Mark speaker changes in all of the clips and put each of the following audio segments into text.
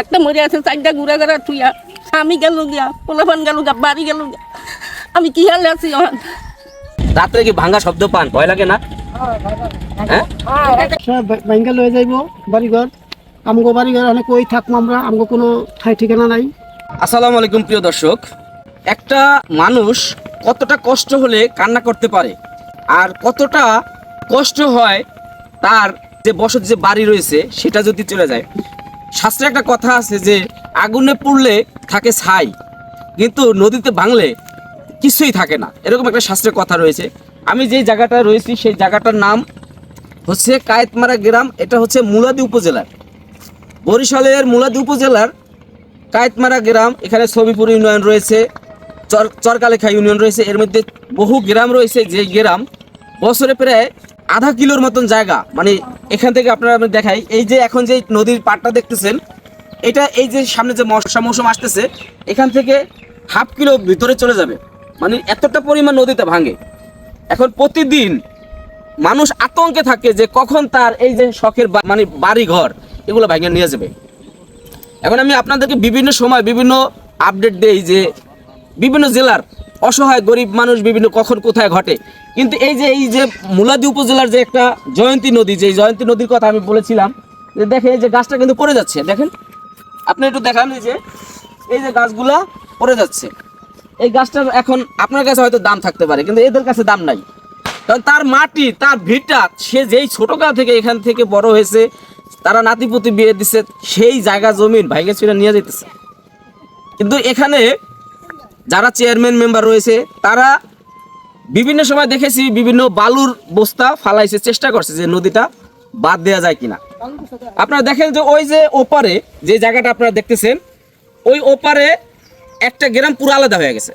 Speaker 1: একটা মরে আছে চারটা ঘুরাঘারা থুইয়া স্বামী গেল গিয়া পোলাপান গেল গিয়া বাড়ি গেল গিয়া। আমি কি হালে আছি?
Speaker 2: রাত্রে কি ভাঙা শব্দ পান? ভয় লাগে না? হ্যাঁ?
Speaker 3: লয়ে যাইব বাড়িঘর। আমগো বাড়িঘর অনেক ওই থাকব আমরা আমগো কোনো ঠাই ঠিকানা নাই।
Speaker 2: আসসালামু আলাইকুম প্রিয় দর্শক। একটা মানুষ কতটা কষ্ট হলে কান্না করতে পারে আর কতটা কষ্ট হয় তার যে বসত যে বাড়ি রয়েছে সেটা যদি চলে যায়। শাস্ত্রে একটা কথা আছে যে, আগুনে পুড়লে থাকে ছাই, কিন্তু নদীতে ভাঙলে কিছুই থাকে না। এরকম একটা শাস্ত্রের কথা রয়েছে। আমি যেই জায়গাটা রয়েছি, সেই জায়গাটার নাম হচ্ছে কায়েতমারা গ্রাম। এটা হচ্ছে মুলাদি উপজেলার। বরিশালের মুলাদি উপজেলার কায়েতমারা গ্রাম। এখানে ছবিপুর ইউনিয়ন রয়েছে, চর, চরকালেখা ইউনিয়ন রয়েছে। এর মধ্যে বহু গ্রাম রয়েছে। যে গ্রাম বছরে প্রায় আধা কিলোর মতন জায়গা। মানে এখান থেকে আপনারা আমি দেখাই। এই যে এখন যে নদীর পাড়টা দেখতেছেন, এটা এই যে সামনে যে মশা মৌসুম আসতেছে, এখান থেকে হাফ কিলো ভিতরে চলে যাবে। মানে এতটা পরিমাণ নদীতে ভাঙে। এখন প্রতিদিন মানুষ আতঙ্কে থাকে যে কখন তার এই যে শখের মানে বাড়ি ঘর এগুলো ভেঙে নিয়ে যাবে। এখন আমি আপনাদেরকে বিভিন্ন সময় বিভিন্ন আপডেট দেই যে বিভিন্ন জেলার অসহায় গরিব মানুষ বিভিন্ন কখন কোথায় ঘটে। কিন্তু এই যে এই যে মুলাদি উপজেলার যে একটা জয়ন্তী নদী, যে জয়ন্তী নদীর কথা আমি বলেছিলাম, যে দেখেন এই যে গাছটা কিন্তু পড়ে যাচ্ছে, দেখেন। আপনি একটু দেখান এই যে এই যে গাছগুলা পড়ে যাচ্ছে। এই গাছটার এখন আপনার কাছে হয়তো দাম থাকতে পারে, কিন্তু এদের কাছে দাম নাই। কারণ তার মাটি, তার ভিটা, সে যেই ছোটকাল থেকে এখান থেকে বড় হয়েছে, তারা নাতিপুতি বিয়ে দিছে, সেই জায়গা জমিন ভাইকে ছিঁড়ে নিয়ে যেতেছে কিন্তু এখানে যারা চেয়ারম্যান মেম্বার রয়েছে, তারা বিভিন্ন সময় দেখেছি বিভিন্ন বালুর বস্তা ফালাইছে, চেষ্টা করছে যে নদীটা বাদ দেওয়া যায় কিনা। আপনারা দেখেন যে ওই যে ওপারে যে জায়গাটা আপনারা দেখতেছেন, ওই ওপারে একটা গ্রাম পুরো আলাদা হয়ে গেছে।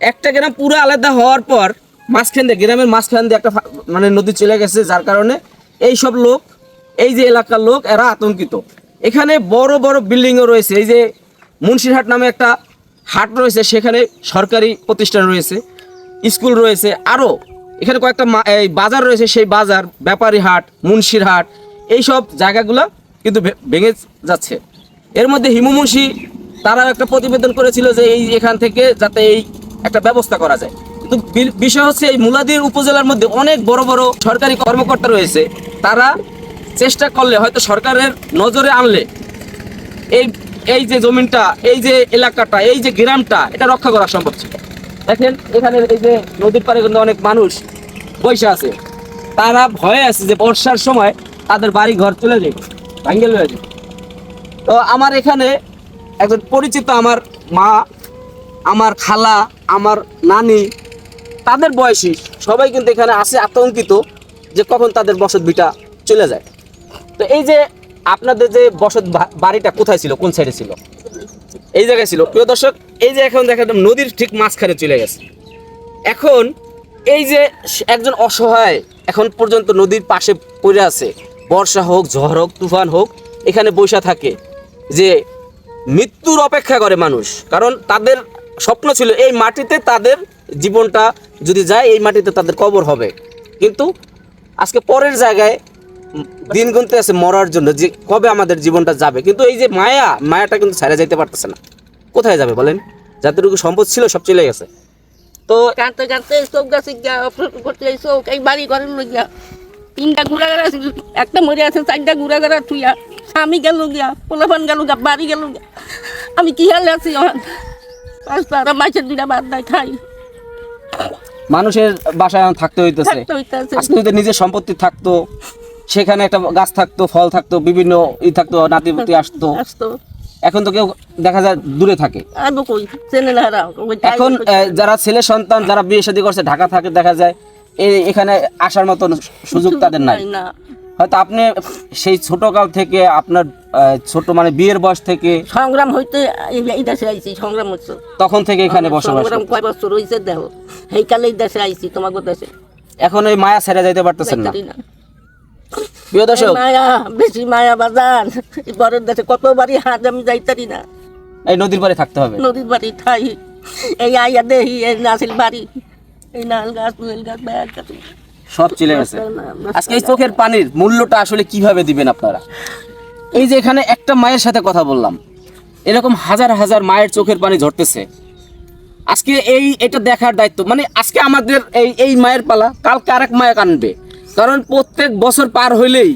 Speaker 2: একটা গ্রাম পুরো আলাদা হওয়ার পর মাঝখান দিয়ে, গ্রামের মাঝখান দিয়ে একটা মানে নদী চলে গেছে, যার কারণে এই সব লোক, এই যে এলাকার লোক, এরা আতঙ্কিত। এখানে বড় বড় বিল্ডিংও রয়েছে, এই যে মুন্সিরহাট নামে একটা হাট রয়েছে, সেখানে সরকারি প্রতিষ্ঠান রয়েছে, স্কুল রয়েছে আরও এখানে কয়েকটা এই বাজার রয়েছে, সেই বাজার, ব্যাপারী হাট, মুন্সির হাট, এইসব জায়গাগুলো কিন্তু ভেঙে যাচ্ছে। এর মধ্যে হিমু মুন্সি তারা একটা প্রতিবেদন করেছিল যে এই এখান থেকে যাতে এই একটা ব্যবস্থা করা যায়। কিন্তু বিষয় হচ্ছে এই মুলাদির উপজেলার মধ্যে অনেক বড় বড় সরকারি কর্মকর্তা রয়েছে, তারা চেষ্টা করলে হয়তো সরকারের নজরে আনলে এই এই যে জমিনটা, এই যে এলাকাটা, এই যে গ্রামটা, এটা রক্ষা করা সম্ভব ছিল। দেখেন, এখানে এই যে নদীর পাড়ে কিন্তু অনেক মানুষ বসে আছে। তারা ভয়ে আছে যে বর্ষার সময় তাদের বাড়ি ঘর চলে যাবে ভাঙ্গেল হয়ে যাবে। তো আমার এখানে একজন পরিচিত আমার মা, আমার খালা, আমার নানি, তাদের বয়সী সবাই কিন্তু এখানে আসে আতঙ্কিত যে কখন তাদের বসত ভিটা চলে যায়। তো এই যে আপনাদের যে বসত বাড়িটা কোথায় ছিল? কোন সাইডে ছিল? এই জায়গায় ছিল। প্রিয় দর্শক, এই যে এখন দেখেন নদীর ঠিক মাঝখানে চলে গেছে। এখন এই যে একজন অসহায় এখন পর্যন্ত নদীর পাশে পড়ে আছে, বর্ষা হোক, ঝড় হোক, তুফান হোক, এখানে বৈশা থাকে যে মৃত্যুর অপেক্ষা করে মানুষ। কারণ তাদের স্বপ্ন ছিল এই মাটিতে তাদের জীবনটা যদি যায়, এই মাটিতে তাদের কবর হবে। কিন্তু আজকে পরের জায়গায় দিন গুনতে আছে মরার জন্য যে কবে আমাদের জীবনটা যাবে। কিন্তু এই যে মায়া মায়াটা কিন্তু ছেড়ে যাইতে পারতেছে না। কোথায় যাবে বলেন? যতটুকু সম্পদ ছিল সব চলে গেছে। তো
Speaker 1: কাঁদতে কাঁদতে চোখ গাছে গিয়া অপারেশন করতে চোখ এই বাড়ি ঘরের লোক গিয়া। তিনটা ঘুরাঘারা একটা মরে আছে চারটা ঘুরাঘারা থুইয়া। স্বামী গেল গিয়া পোলাপান গেল গিয়া বাড়ি গেল গিয়া। আমি কি হালে আছি এখন পাঁচটা মাছের দুইটা বাদ দেয় খাই।
Speaker 2: মানুষের বাসায় থাকতে হইতেছে।
Speaker 1: থাকতে হইতেছে।
Speaker 2: আজকে যদি নিজের সম্পত্তি থাকতো সেখানে একটা গাছ থাকতো ফল থাকতো বিভিন্ন ই থাকতো নাতিপুতি আসতো।
Speaker 1: আসতো।
Speaker 2: এখন তো কেউ দেখা যায় দূরে থাকে। এখন যারা ছেলে সন্তান যারা বিয়ে শাদী করছে ঢাকা থাকে দেখা যায় এখানে আসার মতন সুযোগ তাদের নাই। হয়তো আপনি সেই ছোটকাল থেকে আপনার ছোট মানে বিয়ের বয়স থেকে
Speaker 1: সংগ্রাম হইতে এই- দেশে আইছি সংগ্রাম হচ্ছে।
Speaker 2: তখন থেকে এখানে বসবাস
Speaker 1: সংগ্রাম কয় বছর হইছে দেহ এই কালে এই দেশে আইছি তোমাকে দেশে।
Speaker 2: এখন ওই মায়া ছেড়ে যাইতে পারতেছেন না। প্রিয় দর্শক
Speaker 1: মায়া বেশি মায়া বাজান। বরের দেশে কত বাড়ি হাত আমি যাইতারি না।
Speaker 2: এই নদীর পাড়ে থাকতে হবে।
Speaker 1: নদীর বাড়ি ঠাই। এই আইয়া দেহি এই নাসিল বাড়ি। এই নাল গাছ পুয়েল গাছ ব্যাগ গাছ।
Speaker 2: সব চলে গেছে। আজকে এই চোখের পানির মূল্যটা আসলে কীভাবে দিবেন আপনারা? এই যে এখানে একটা মায়ের সাথে কথা বললাম। এরকম হাজার হাজার মায়ের চোখের পানি ঝরতেছে। আজকে এই এটা দেখার দায়িত্ব। মানে আজকে আমাদের এই এই মায়ের পালা কালকে আরেক মায়া কানবে। কারণ প্রত্যেক বছর পার হইলেই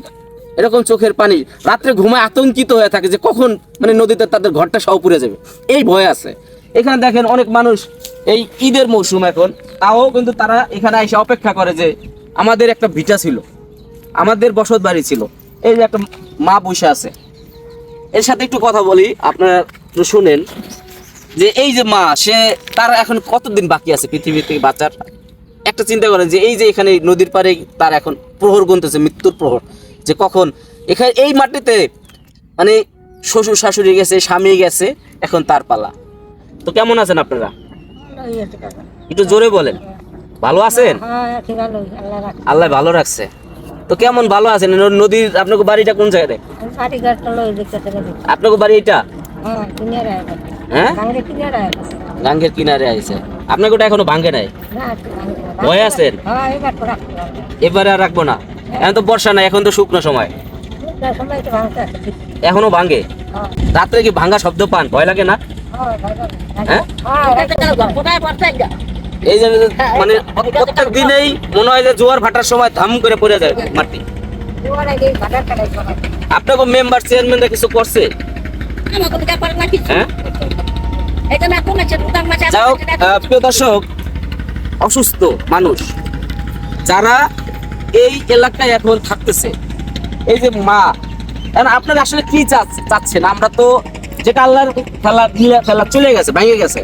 Speaker 2: এরকম চোখের পানি, রাত্রে ঘুমায় আতঙ্কিত হয়ে থাকে যে কখন মানে নদীতে তাদের ঘরটা সহ পুড়ে যাবে। এই ভয় আছে। এখানে দেখেন অনেক মানুষ এই ঈদের মৌসুম এখন, তাও কিন্তু তারা এখানে এসে অপেক্ষা করে যে আমাদের একটা ভিটা ছিল, আমাদের বসত বাড়ি ছিল, এই যে একটা মা বসে আছে। এর সাথে একটু কথা বলি, আপনারা শুনেন যে এই যে মা, সে তার এখন কতদিন বাকি আছে পৃথিবী থেকে একটা চিন্তা করেন যে এই যে এখানে নদীর পাড়ে তার এখন প্রহর গুনতেছে, মৃত্যুর প্রহর। যে কখন? এখানে এই মাটিতে মানে শ্বশুর শাশুড়ি গেছে, স্বামী গেছে, এখন তার পালা। তো কেমন আছেন আপনারা? একটু জোরে বলেন। ভালো আছেন? আল্লাহ ভালো রাখছে। তো কেমন ভালো আছেন? নদীর আপনাকে বাড়িটা কোন জায়গায় আপনাকে বাড়ি এটা হ্যাঁ? গাঙ্গের কিনারে আইছে। আপনাকে ওটা এখনও ভাঙ্গে নাই। ভয় আছেন এবারে আর রাখব না। এখন তো বর্ষা নাই, এখন তো শুকনো সময়। এখনও ভাঙ্গে রাত্রে কি ভাঙ্গা শব্দ পান? ভয় লাগে না? হ্যাঁ? এই যে মানে প্রত্যেক দিনেই মনে হয় যে জোয়ার ভাটার সময় ধাম করে পড়ে যায় মাটি। আপনাকে মেম্বার চেয়ারম্যানরা কিছু করছে? হ্যাঁ? প্রিয় দর্শক অসুস্থ মানুষ। যারা এই এলাকায় এখন থাকতেছে, এই যে মা আপনারা আসলে কি চাচ্ছেন? আমরা তো যেটা আল্লাহর খেলা লীলা খেলা চলে গেছে, ভেঙে গেছে।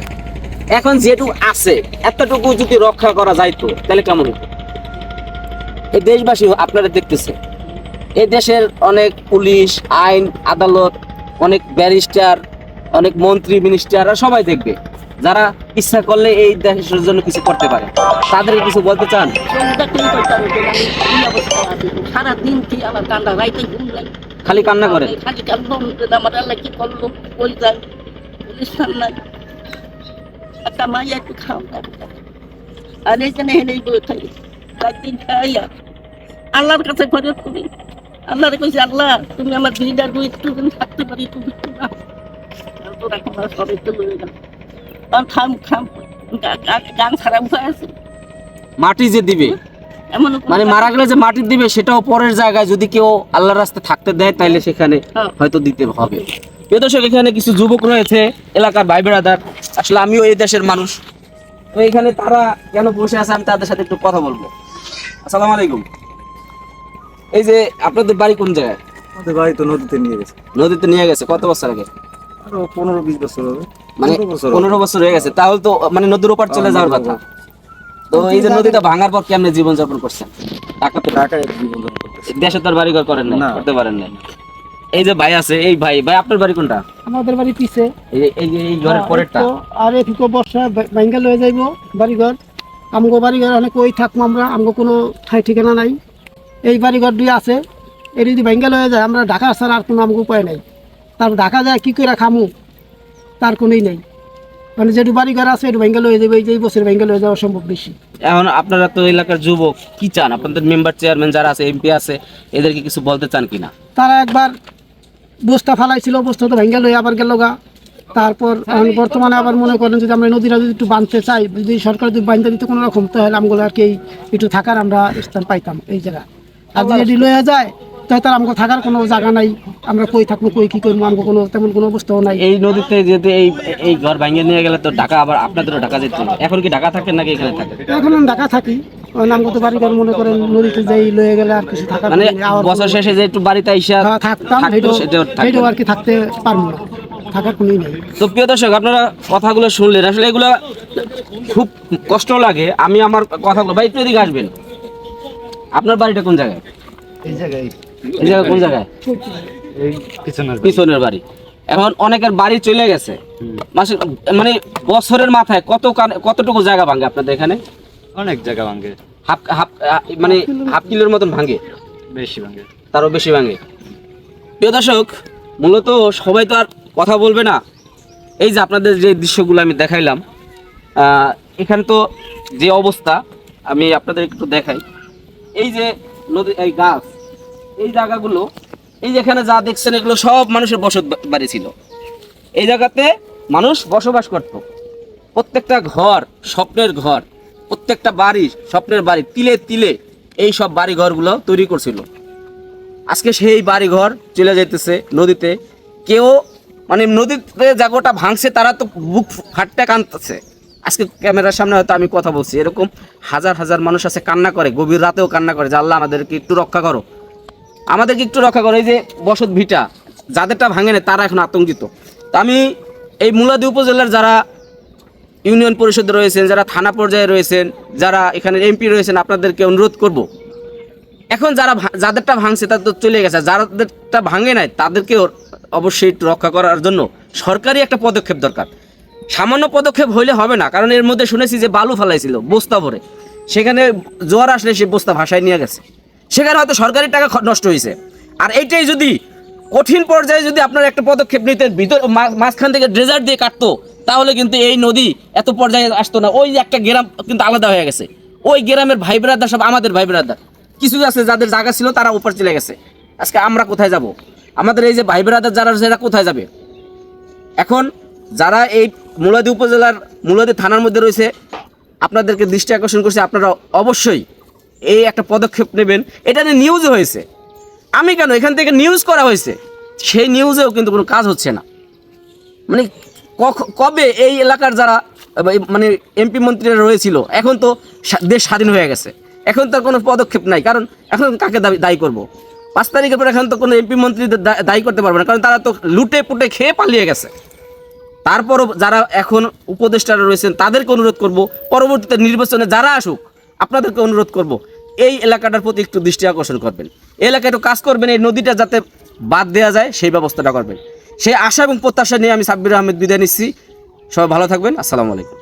Speaker 2: এখন যেটুকু আছে, এতটুকু যদি রক্ষা করা যাইতো তাহলে কেমন এই দেশবাসী আপনারা দেখতেছে, এই দেশের অনেক পুলিশ, আইন, আদালত, অনেক ব্যারিস্টার, অনেক মন্ত্রী, মিনিস্টাররা সবাই দেখবে। যারা ইচ্ছা করলে এই দেশের জন্য কিছু করতে পারে। তাদের কিছু বলতে চান?
Speaker 1: সারা কি আমার কান্না রাইতে ঘুম নাই।
Speaker 2: খালি কান্না
Speaker 1: খালি আমার আল্লাহ কি করল ওই যায়? স্থান নাই। একটা মাইয়া একটু খাও আর এইখানে হেনেই বই থাকি। রাত দিন খাইয়া আল্লাহর কাছে ফেরত করি। আল্লাহরে কইছি আল্লাহ তুমি আমার দিদার একটু থাকতে পারি তুমি একটু না তারপর এখন সবাই তো লয়ে গেল। আর খাম খাম গান ছাড়া উপায় আছে।
Speaker 2: মাটি যে দিবে মানে মারা গেলে যে মাটি দিবে সেটাও পরের জায়গায় যদি কেউ আল্লাহর রাস্তায় থাকতে দেয় তাইলে সেখানে
Speaker 1: হ্যাঁ।
Speaker 2: হয়তো দিতে হবে। প্রিয় দর্শক এখানে কিছু যুবক রয়েছে এলাকার ভাই বেড়াদার। আসলে আমিও এই দেশের মানুষ। তো এখানে তারা কেন বসে আছে আমি তাদের সাথে একটু কথা বলব। আসসালামু আলাইকুম। এই যে আপনাদের বাড়ি কোন জায়গায়?
Speaker 4: আমাদের বাড়ি তো নদীতে নিয়ে গেছে।
Speaker 2: নদীতে নিয়ে গেছে কত বছর আগে?
Speaker 4: আরও পনেরো বিশ বছর হবে।
Speaker 2: মানে
Speaker 4: পনেরো বছর
Speaker 2: হয়ে গেছে। তাহলে তো মানে নদীর ওপার চলে যাওয়ার কথা। তো এই যে নদীটা ভাঙার পর কেমনে জীবন যাপন করছেন টাকা দেশে তো আর বাড়ি ঘর করেন না। করতে পারেন না এই যে ভাই আছে এই ভাই ভাই আপনার বাড়ি কোনটা?
Speaker 3: আমাদের বাড়ি পিছে।
Speaker 2: এই যে- এই ঘরের পরেরটা।
Speaker 3: আর এদিকে বর্ষা বাইঙ্গা লয়ে যাইব বাড়িঘর। আমগো বাড়িঘর অনেক ওই থাকব আমরা আমগো কোনো ঠাই ঠিকানা নাই। এই বাড়িঘর দুই আছে এই যদি বাইঙ্গা লয়ে যায় আমরা ঢাকা ছাড়া আর কোনো আমগো উপায় নাই। তারপর ঢাকা যায় কি করে খামু? তার কোনোই নেই। মানে যেটু বাড়িঘর আছে একটু বাইঙ্গা লয়ে যাবে এই বছর বাইঙ্গা লয়ে যাওয়া সম্ভব বেশি।
Speaker 2: এখন আপনারা তো এলাকার যুবক কি চান? আপনাদের মেম্বার চেয়ারম্যান যারা আছে এমপি আছে এদেরকে কিছু বলতে চান কিনা?
Speaker 3: তারা একবার বস্তা ফালাইছিল বস্তা তো ভেঙ্গে লয়ে আবার গেল গা। তারপর এখন বর্তমানে আবার মনে করেন যদি আমরা নদীরা যদি একটু বাঁধতে চাই যদি সরকার যদি বাঁধতে দিতে কোনো রকম তাহলে আমগুলো আর কি একটু থাকার আমরা স্থান পাইতাম এই জায়গা। আর যদি লয়ে যায় তার আমাকে থাকার কোনো জায়গা নাই। আমরা কই থাকব কই কি করব আমাকে কোনো তেমন কোনো অবস্থাও নাই।
Speaker 2: এই নদীতে যেতে এই এই ঘর ভাঙিয়ে নিয়ে গেলে তো ঢাকা আবার আপনাদেরও ঢাকা যেতে হবে। এখন কি ঢাকা থাকেন নাকি এখানে থাকেন
Speaker 3: এখন আমি ঢাকা থাকি। আমাকে তো বাড়ি ঘর মনে করেন নদীতে যাই লয়ে গেলে আর কিছু থাকার
Speaker 2: মানে
Speaker 3: নেই। আবার
Speaker 2: বছর শেষে যে একটু বাড়িতে আইসা
Speaker 3: হ্যাঁ, থাকতাম
Speaker 2: থাকতো,
Speaker 3: সেটাও
Speaker 2: সেটাও থাকতো।
Speaker 3: সেটাও আর কি থাকতে পারব না। থাকার কোনোই নেই।
Speaker 2: তো প্রিয় দর্শক আপনারা কথাগুলো শুনলেন। আসলে এগুলো খুব কষ্ট লাগে। আমি আমার কথাগুলো ভাই একটু এদিকে আসবেন। আপনার বাড়িটা কোন জায়গায়?
Speaker 4: এই জায়গায়
Speaker 2: এই জায়গা কোন জায়গায়?
Speaker 4: এই পিছনের
Speaker 2: পিছনের বাড়ি। এখন অনেকের বাড়ি চলে গেছে। মাসে মানে বছরের মাথায় কত কতটুকু জায়গা ভাঙে আপনাদের এখানে?
Speaker 4: অনেক জায়গা ভাঙ্গে
Speaker 2: হাফ হাফ মানে হাফ কিলোর মতন ভাঙে।
Speaker 4: বেশি ভাঙ্গে
Speaker 2: তারও বেশি ভাঙে। প্রিয় দর্শক মূলত সবাই তো আর কথা বলবে না। এই যে আপনাদের যে দৃশ্যগুলো আমি দেখাইলাম আহ, এখানে তো যে অবস্থা আমি আপনাদের একটু দেখাই। এই যে নদী এই গাছ এই জায়গাগুলো, এই যেখানে যা দেখছেন, এগুলো সব মানুষের বসত বাড়ি ছিল। এই জায়গাতে মানুষ বসবাস করত। প্রত্যেকটা ঘর স্বপ্নের ঘর, প্রত্যেকটা বাড়ি স্বপ্নের বাড়ি, তিলে তিলে এই সব বাড়ি ঘরগুলো তৈরি করছিল। আজকে সেই বাড়ি ঘর চলে যাইতেছে নদীতে। কেউ মানে নদীতে জায়গাটা ভাঙছে, তারা তো বুক ফাটতে কানতেছে আজকে ক্যামেরার সামনে হয়তো আমি কথা বলছি। এরকম হাজার হাজার মানুষ আছে, কান্না করে, গভীর রাতেও কান্না করে যে, আল্লাহ আমাদেরকে একটু রক্ষা করো। আমাদেরকে একটু রক্ষা করে, এই যে বসত ভিটা, যাদেরটা ভাঙে না তারা এখন আতঙ্কিত। তা আমি এই মুলাদি উপজেলার যারা ইউনিয়ন পরিষদে রয়েছেন, যারা থানা পর্যায়ে রয়েছেন, যারা এখানে এমপি রয়েছেন, আপনাদেরকে অনুরোধ করব, এখন যারা যাদেরটা ভাঙছে তাদের তো চলে গেছে, যাদেরটা ভাঙে নাই, তাদেরকেও অবশ্যই রক্ষা করার জন্য সরকারি একটা পদক্ষেপ দরকার। সামান্য পদক্ষেপ হইলে হবে না, কারণ এর মধ্যে শুনেছি যে বালু ফেলাইছিল, বস্তা ভরে। সেখানে জোয়ার আসলে সে বস্তা ভাষায় নিয়ে গেছে। সেখানে হয়তো সরকারি টাকা নষ্ট হয়েছে। আর এইটাই যদি কঠিন পর্যায়ে যদি আপনার একটা পদক্ষেপ নিতেন, ভিতর মাঝখান থেকে ড্রেজার দিয়ে কাটতো, তাহলে কিন্তু এই নদী এত পর্যায়ে আসতো না। ওই একটা গ্রাম কিন্তু আলাদা হয়ে গেছে। ওই গ্রামের ভাই ব্রাদার সব আমাদের ভাই ব্রাদার। কিছু আছে যাদের জায়গা ছিল, তারা উপর চলে গেছে। আজকে আমরা কোথায় যাব? আমাদের এই যে ভাই ব্রাদার যারা এরা কোথায় যাবে? এখন যারা এই মুলাদি উপজেলার, মুলাদি থানার মধ্যে রয়েছে, আপনাদেরকে দৃষ্টি আকর্ষণ করছে, আপনারা অবশ্যই এই একটা পদক্ষেপ নেবেন। এটা নিয়ে নিউজও হয়েছে। আমি কেন? এখান থেকে নিউজ করা হয়েছে। সেই নিউজেও কিন্তু কোনো কাজ হচ্ছে না। মানে কবে এই এলাকার যারা মানে এমপি মন্ত্রীরা রয়েছিল, এখন তো দেশ স্বাধীন হয়ে গেছে। এখন তার কোনো পদক্ষেপ নাই, কারণ এখন কাকে দায়ী করব? পাঁচ তারিখের পর এখন তো কোনো এমপি মন্ত্রীদের দায়ী করতে পারবে না, কারণ তারা তো লুটে পুটে খেয়ে পালিয়ে গেছে। তারপরও যারা এখন উপদেষ্টারা রয়েছেন, তাদেরকে অনুরোধ করব, পরবর্তীতে নির্বাচনে যারা আসুক, আপনাদেরকে অনুরোধ করব এই এলাকাটার প্রতি একটু দৃষ্টি আকর্ষণ করবেন। এলাকায় একটু কাজ করবেন, এই নদীটা যাতে বাদ দেওয়া যায়, সেই ব্যবস্থাটা করবেন। সেই আশা এবং প্রত্যাশা নিয়ে আমি সাব্বির আহমেদ বিদায় নিচ্ছি। সবাই ভালো থাকবেন, আসসালামু আলাইকুম।